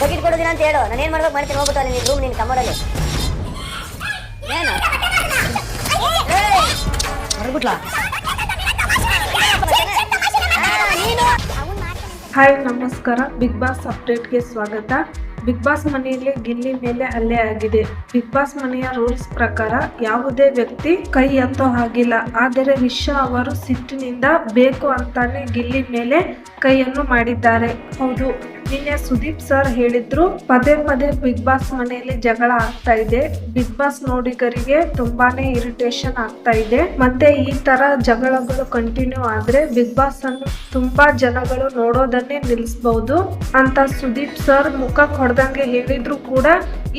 Bucket ಕೊಡೋದಿಲ್ಲ ಅಂತ ಹೇಳು. ನಾನು ಏನು ಮಾಡ್ಬೇಕು ಮಾಡ್ತೀನಿ, ಹೋಗ್ಬಿಟ್ಟು ನಿನ್ ರೂಮ್ ನಿನ್ ಕಮರಲ್ಲಿ ಏನು? ಹಾಯ್, ನಮಸ್ಕಾರ. ಬಿಗ್ ಬಾಸ್ ಅಪ್ಡೇಟ್ಗೆ ಸ್ವಾಗತ. ಬಿಗ್ ಬಾಸ್ ಮನೆಯಲ್ಲಿ ಗಿಲ್ಲಿ ಮೇಲೆ ಹಲ್ಲೆ ಆಗಿದೆ. ಬಿಗ್ ಬಾಸ್ ಮನೆಯ ರೂಲ್ಸ್ ಪ್ರಕಾರ ಯಾವುದೇ ವ್ಯಕ್ತಿ ಕೈ ಎತ್ತೋ ಹಾಗಿಲ್ಲ. ಆದರೆ ವಿಶ್ವ ಅವರು ಸಿಟ್ಟಿನಿಂದ ಬೇಕು ಅಂತಾನೆ ಗಿಲ್ಲಿ ಮೇಲೆ ಕೈಯನ್ನು ಮಾಡಿದ್ದಾರೆ. ಹೌದು. ನಿನ್ನೆ ಸುದೀಪ್ ಸರ್ ಹೇಳಿದ್ರು, ಪದೇ ಪದೇ ಬಿಗ್ ಬಾಸ್ ಮನೆಯಲ್ಲಿ ಜಗಳ ಆಗ್ತಾ ಇದೆ. ಬಿಗ್ ಬಾಸ್ ನೋಡಿಗರಿಗೆ ತುಂಬಾನೇ ಇರಿಟೇಷನ್ ಆಗ್ತಾ ಇದೆ. ಮತ್ತೆ ಈ ತರ ಜಗಳಗಳು ಕಂಟಿನ್ಯೂ ಆದ್ರೆ ಬಿಗ್ ಬಾಸ್ ಅನ್ನು ತುಂಬಾ ಜನಗಳು ನೋಡೋದನ್ನೇ ನಿಲ್ಲಿಸಬಹುದು ಅಂತ ಸುದೀಪ್ ಸರ್ ಮುಖ ಹೊಡೆದಂಗೆ ಹೇಳಿದ್ರು ಕೂಡ.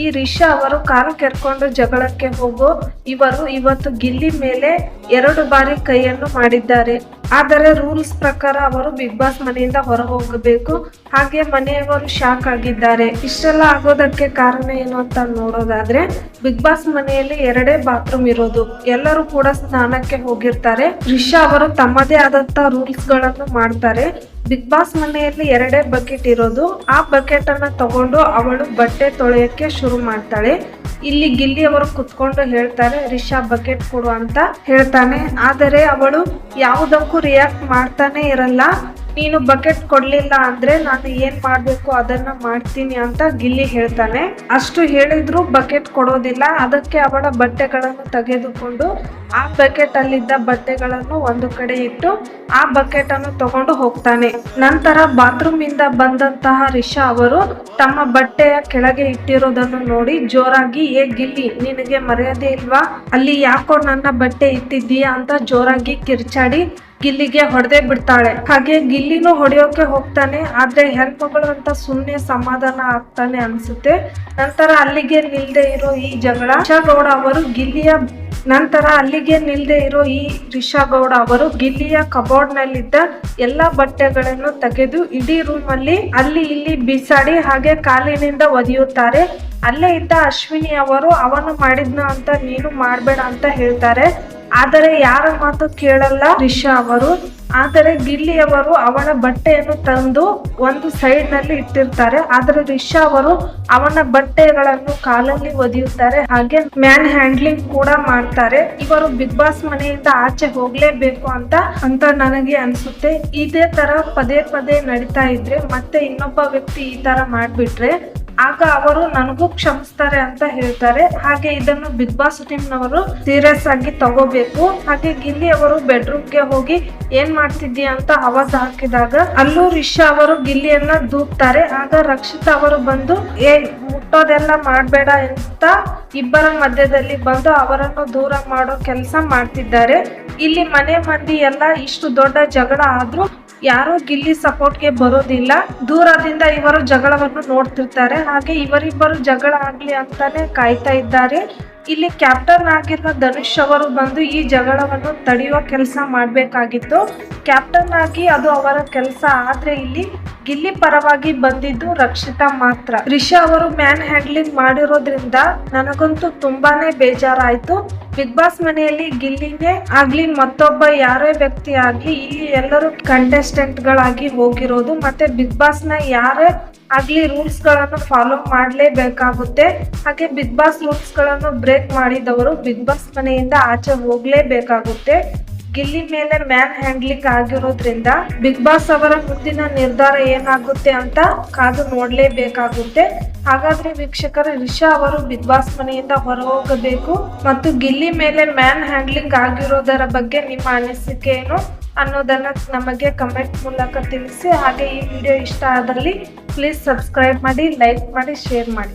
ಈ ರಿಷಾ ಅವರು ಕಾಲು ಕೆರ್ಕೊಂಡು ಜಗಳಕ್ಕೆ ಹೋಗೋ. ಇವರು ಇವತ್ತು ಗಿಲ್ಲಿ ಮೇಲೆ ಎರಡು ಬಾರಿ ಕೈಯನ್ನು ಮಾಡಿದ್ದಾರೆ. ಆದರೆ ರೂಲ್ಸ್ ಪ್ರಕಾರ ಅವರು ಬಿಗ್ ಬಾಸ್ ಮನೆಯಿಂದ ಹೊರ ಹೋಗಬೇಕು ಹಾಗೆ ಮನೆಯವರು ಶಾಕ್ ಆಗಿದ್ದಾರೆ. ಇಷ್ಟೆಲ್ಲ ಆಗೋದಕ್ಕೆ ಕಾರಣ ಏನು ಅಂತ ನೋಡೋದಾದ್ರೆ ಬಿಗ್ ಬಾಸ್ ಮನೆಯಲ್ಲಿ ಎರಡೇ ಬಾತ್ರೂಮ್ ಇರೋದು. ಎಲ್ಲರೂ ಕೂಡ ಸ್ನಾನಕ್ಕೆ ಹೋಗಿರ್ತಾರೆ. ರಿಷಾ ಅವರು ತಮ್ಮದೇ ಆದಂತ ರೂಲ್ಸ್ಗಳನ್ನು ಮಾಡ್ತಾರೆ. ಬಿಗ್ ಬಾಸ್ ಮನೆಯಲ್ಲಿ ಎರಡೇ ಬಕೆಟ್ ಇರೋದು. ಆ ಬಕೆಟ್ ಅನ್ನ ತಗೊಂಡು ಅವಳು ಬಟ್ಟೆ ತೊಳೆಯಕ್ಕೆ ಶುರು ಮಾಡ್ತಾಳೆ. ಇಲ್ಲಿ ಗಿಲ್ಲಿ ಅವರು ಕುತ್ಕೊಂಡು ಹೇಳ್ತಾರೆ, ರಿಷಾ ಬಕೆಟ್ ಕೊಡು ಅಂತ ಹೇಳ್ತಾನೆ. ಆದರೆ ಅವಳು ಯಾವುದಕ್ಕೂ ರಿಯಾಕ್ಟ್ ಮಾಡ್ತಾನೆ ಇರಲ್ಲ. ನೀನು ಬಕೆಟ್ ಕೊಡ್ಲಿಲ್ಲ ಅಂದ್ರೆ ನಾನು ಏನ್ ಮಾಡ್ಬೇಕು ಅದನ್ನ ಮಾಡ್ತೀನಿ ಅಂತ ಗಿಲ್ಲಿ ಹೇಳ್ತಾನೆ. ಅಷ್ಟು ಹೇಳಿದ್ರು ಬಕೆಟ್ ಕೊಡೋದಿಲ್ಲ. ಅದಕ್ಕೆ ಅವಳ ಬಟ್ಟೆಗಳನ್ನು ತೆಗೆದುಕೊಂಡು ಆ ಬಕೆಟ್ ಅಲ್ಲಿದ್ದ ಬಟ್ಟೆಗಳನ್ನು ಒಂದು ಕಡೆ ಇಟ್ಟು ಆ ಬಕೆಟ್ ಅನ್ನು ತಗೊಂಡು ಹೋಗ್ತಾನೆ. ನಂತರ ಬಾತ್ರೂಮ್ ಇಂದ ಬಂದಂತಹ ರಿಷಾ ಅವರು ತಮ್ಮ ಬಟ್ಟೆಯ ಕೆಳಗೆ ಇಟ್ಟಿರೋದನ್ನು ನೋಡಿ ಜೋರಾಗಿ, ಏ ಗಿಲ್ಲಿ, ನಿನಗೆ ಮರ್ಯಾದೆ ಇಲ್ವಾ? ಅಲ್ಲಿ ಯಾಕೋ ನನ್ನ ಬಟ್ಟೆ ಇಟ್ಟಿದ್ದೀಯಾ? ಅಂತ ಜೋರಾಗಿ ಕಿರ್ಚಾಡಿ ಗಿಲ್ಲಿಗೆ ಹೊಡೆದೇ ಬಿಡ್ತಾಳೆ. ಹಾಗೆ ಗಿಲ್ಲಿನೂ ಹೊಡೆಯೋಕೆ ಹೋಗ್ತಾನೆ, ಆದ್ರೆ ಹೆಣ್ಮಗಳು ಅಂತ ಸುಮ್ನೆ ಸಮಾಧಾನ ಆಗ್ತಾನೆ ಅನ್ಸುತ್ತೆ. ನಂತರ ಅಲ್ಲಿಗೆ ನಿಲ್ದೆ ಇರೋ ಈ ಜಗಳ. ಗೌಡ ಅವರು ಗಿಲ್ಲಿಯ ನಂತರ ಅಲ್ಲಿಗೆ ನಿಲ್ದೆ ಇರೋ ಈ ರಿಷಾಗೌಡ ಅವರು ಗಿಲ್ಲಿಯ ಕಬೋರ್ಡ್ ನಲ್ಲಿದ್ದ ಎಲ್ಲಾ ಬಟ್ಟೆಗಳನ್ನು ತೆಗೆದು ಇಡೀ ರೂಮ್ ಅಲ್ಲಿ ಅಲ್ಲಿ ಇಲ್ಲಿ ಬಿಸಾಡಿ ಹಾಗೆ ಕಾಲಿನಿಂದ ಒದೆಯುತ್ತಾರೆ. ಅಲ್ಲೇ ಇದ್ದ ಅಶ್ವಿನಿ ಅವರು, ಅವನು ಮಾಡಿದ್ನ ಅಂತ ನೀನು ಮಾಡಬೇಡ ಅಂತ ಹೇಳ್ತಾರೆ. ಆದರೆ ಯಾರ ಮಾತು ಕೇಳಲ್ಲ ರಿಷಾ ಅವರು. ಆದರೆ ಗಿಲ್ಲಿಯವರು ಅವನ ಬಟ್ಟೆಯನ್ನು ತಂದು ಒಂದು ಸೈಡ್ನಲ್ಲಿ ಇಟ್ಟಿರ್ತಾರೆ. ಆದರೆ ರಿಷಾ ಅವರು ಅವನ ಬಟ್ಟೆಗಳನ್ನು ಕಾಲಲ್ಲಿ ಒದೆಯುತ್ತಾರೆ. ಹಾಗೆ ಮ್ಯಾನ್ ಹ್ಯಾಂಡ್ಲಿಂಗ್ ಕೂಡ ಮಾಡ್ತಾರೆ. ಇವರು ಬಿಗ್ ಬಾಸ್ ಮನೆಯಿಂದ ಆಚೆ ಹೋಗ್ಲೇಬೇಕು ಅಂತ ಅಂತ ನನಗೆ ಅನ್ಸುತ್ತೆ. ಇದೇ ತರ ಪದೇ ಪದೇ ನಡೀತಾ ಇದ್ರೆ ಮತ್ತೆ ಇನ್ನೊಬ್ಬ ವ್ಯಕ್ತಿ ಈ ತರ ಮಾಡ್ಬಿಟ್ರೆ ಆಗ ಅವರು ನನಗೂ ಕ್ಷಮಿಸ್ತಾರೆ ಅಂತ ಹೇಳ್ತಾರೆ. ಹಾಗೆ ಇದನ್ನು ಬಿಗ್ ಬಾಸ್ ಟೀಮ್ ನವರು ಸೀರಿಯಸ್ ಆಗಿ ತಗೋಬೇಕು. ಹಾಗೆ ಗಿಲ್ಲಿ ಅವರು ಬೆಡ್ರೂಮ್ಗೆ ಹೋಗಿ ಏನ್ ಮಾಡ್ತಿದ್ದೀಯ ಅಂತ ಆವಾಜ್ ಹಾಕಿದಾಗ ಅಲ್ಲೂ ರಿಷಾ ಅವರು ಗಿಲ್ಲಿಯನ್ನ ದೂಕ್ತಾರೆ. ಆಗ ರಕ್ಷಿತಾ ಅವರು ಬಂದು, ಏ, ಮುಟ್ಟೋದೆಲ್ಲ ಮಾಡಬೇಡ ಅಂತ ಇಬ್ಬರ ಮಧ್ಯದಲ್ಲಿ ಬಂದು ಅವರನ್ನು ದೂರ ಮಾಡೋ ಕೆಲಸ ಮಾಡ್ತಿದ್ದಾರೆ. ಇಲ್ಲಿ ಮನೆ ಮಂದಿ ಎಲ್ಲ ಇಷ್ಟು ದೊಡ್ಡ ಜಗಳ ಆದ್ರೂ ಯಾರು ಗಿಲ್ಲಿ ಸಪೋರ್ಟ್ಗೆ ಬರೋದಿಲ್ಲ. ದೂರದಿಂದ ಇವರು ಜಗಳವನ್ನು ನೋಡ್ತಿರ್ತಾರೆ. ಹಾಗೆ ಇವರಿಬ್ಬರು ಜಗಳ ಆಗ್ಲಿ ಅಂತಾನೆ ಕಾಯ್ತಾ ಇದ್ದಾರೆ. ಇಲ್ಲಿ ಕ್ಯಾಪ್ಟನ್ ಆಗಿರುವ ಧನುಷ್ ಅವರು ಬಂದು ಈ ಜಗಳವನ್ನು ತಡೆಯುವ ಕೆಲಸ ಮಾಡಬೇಕಾಗಿತ್ತು. ಕ್ಯಾಪ್ಟನ್ ಆಗಿ ಅದು ಅವರ ಕೆಲಸ, ಆದ್ರೆ ಇಲ್ಲಿ ಗಿಲ್ಲಿ ಪರವಾಗಿ ಬಂದಿದ್ದು ರಕ್ಷಿತಾ ಮಾತ್ರ. ರಿಷಾ ಅವರು ಮ್ಯಾನ್ ಹ್ಯಾಂಡ್ಲಿಂಗ್ ಮಾಡಿರೋದ್ರಿಂದ ನನಗಂತೂ ತುಂಬಾನೇ ಬೇಜಾರಾಯ್ತು. ಬಿಗ್ ಬಾಸ್ ಮನೆಯಲ್ಲಿ ಗಿಲ್ಲಿನೇ ಆಗ್ಲಿ, ಮತ್ತೊಬ್ಬ ಯಾರೇ ವ್ಯಕ್ತಿ ಆಗ್ಲಿ, ಇಲ್ಲಿ ಎಲ್ಲರೂ ಕಂಟೆಸ್ಟೆಂಟ್ ಗಳಾಗಿ ಹೋಗಿರೋದು, ಮತ್ತೆ ಬಿಗ್ ಬಾಸ್ನ ಯಾರೇ ಆಗ್ಲಿ ರೂಲ್ಸ್ಗಳನ್ನು ಫಾಲೋ ಮಾಡಲೇಬೇಕಾಗುತ್ತೆ. ಹಾಗೆ ಬಿಗ್ ಬಾಸ್ ರೂಲ್ಸ್ಗಳನ್ನು ಬ್ರೇಕ್ ಮಾಡಿದವರು ಬಿಗ್ ಬಾಸ್ ಮನೆಯಿಂದ ಆಚೆ ಹೋಗ್ಲೇಬೇಕಾಗುತ್ತೆ. ಗಿಲ್ಲಿ ಮೇಲೆ ಮ್ಯಾನ್ ಹ್ಯಾಂಡ್ಲಿಂಗ್ ಆಗಿರೋದ್ರಿಂದ ಬಿಗ್ ಬಾಸ್ ಅವರ ಮುಂದಿನ ನಿರ್ಧಾರ ಏನಾಗುತ್ತೆ ಅಂತ ಕಾದು ನೋಡ್ಲೇಬೇಕಾಗುತ್ತೆ. ಹಾಗಾದ್ರೆ ವೀಕ್ಷಕರ, ರಿಷಾ ಅವರು ಬಿಗ್ ಬಾಸ್ ಮನೆಯಿಂದ ಹೊರ ಹೋಗಬೇಕು ಮತ್ತು ಗಿಲ್ಲಿ ಮೇಲೆ ಮ್ಯಾನ್ ಹ್ಯಾಂಡ್ಲಿಂಗ್ ಆಗಿರೋದರ ಬಗ್ಗೆ ನಿಮ್ಮ ಅನಿಸಿಕೆ ಏನು ಅನ್ನೋದನ್ನ ನಮಗೆ ಕಮೆಂಟ್ ಮೂಲಕ ತಿಳಿಸಿ. ಹಾಗೆ ಈ ವಿಡಿಯೋ ಇಷ್ಟ ಆದಲ್ಲಿ ಪ್ಲೀಸ್ ಸಬ್ಸ್ಕ್ರೈಬ್ ಮಾಡಿ ಲೈಕ್ ಮಾಡಿ ಶೇರ್ ಮಾಡಿ.